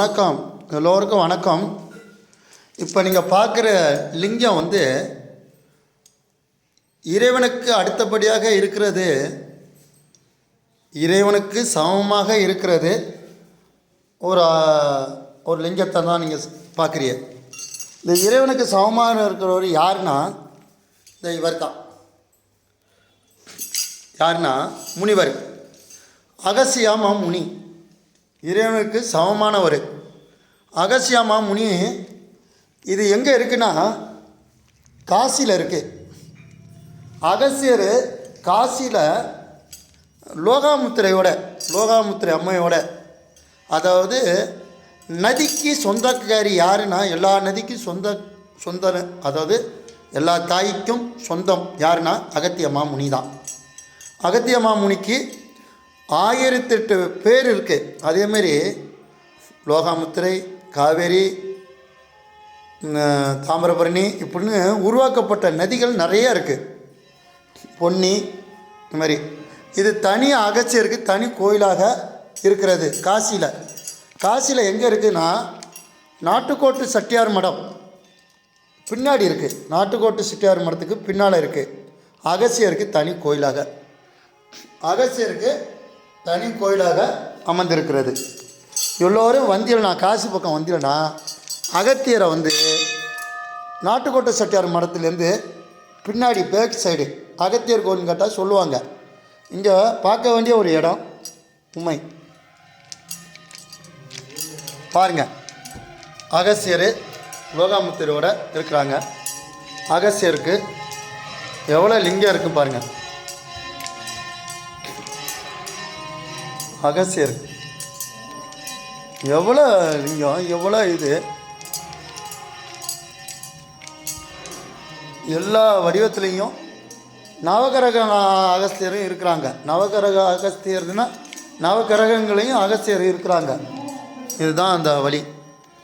வணக்கம். எல்லோருக்கும் வணக்கம். இப்போ நீங்கள் பார்க்குற லிங்கம் வந்து இறைவனுக்கு அடுத்தபடியாக இருக்கிறது. இறைவனுக்கு சமமாக இருக்கிறது. ஒரு ஒரு லிங்கத்தை தான் நீங்கள் பார்க்குறீங்க. இந்த இறைவனுக்கு சமமாக இருக்கிறவர் யாருன்னா இந்த இவர் தான் யாருன்னா முனிவர். அகசியாமா முனி. இறைவனுக்கு சமமானவர். அகசியாமா முனி இது எங்கே இருக்குன்னா காசியில் இருக்குது அகசியர் காசியில் லோகாமுத்திரையோட லோகாமுத்திரை அம்மையோட. அதாவது நதிக்கு சொந்தக்காரி யாருன்னா எல்லா நதிக்கும் சொந்த சொந்த அதாவது எல்லா தாய்க்கும் சொந்தம் யாருன்னா அகத்திய மாமுனி தான் அகத்திய மாமுனிக்கு ஆயிரத்தெட்டு பேர் இருக்குது அதேமாரி லோகாமுத்திரை காவேரி தாமிரபரணி இப்படின்னு உருவாக்கப்பட்ட நதிகள் நிறைய இருக்குது பொன்னி இந்த மாதிரி இது தனி அகச்சியருக்கு தனி கோயிலாக இருக்கிறது காசியில். காசியில் எங்கே இருக்குதுன்னா நாட்டுக்கோட்டு சட்டியார் மடம் பின்னாடி இருக்குது நாட்டுக்கோட்டு சட்டியார் மடத்துக்கு பின்னால் இருக்குது அகசியருக்கு தனி கோயிலாக. அகசியருக்கு தனி கோயிலாக அமர்ந்திருக்கிறது. எல்லோரும் வந்தியல் நான் காசி பக்கம் வந்தியல்னா அகத்தியரை வந்து நாட்டுக்கோட்டை செட்டியார் மடத்துலேருந்து பின்னாடி பேக் சைடு அகத்தியர் கோயில்னு கேட்டால் சொல்லுவாங்க. இங்கே பார்க்க வேண்டிய ஒரு இடம் உண்மை பாருங்க. அகசியர் லோகாமுத்திரோட இருக்கிறாங்க. அகசியருக்கு எவ்வளோ லிங்கம் இருக்கு பாருங்கள் அகசியர் எவ்வளோ லிங்கம் எவ்வளோ இது? எல்லா வடிவத்துலேயும் நவகரக அகஸ்தியரும் இருக்கிறாங்க. நவகரக அகஸ்தியர்னா நவகரகங்களையும் அகஸ்தியர் இருக்கிறாங்க. இதுதான் அந்த வழி.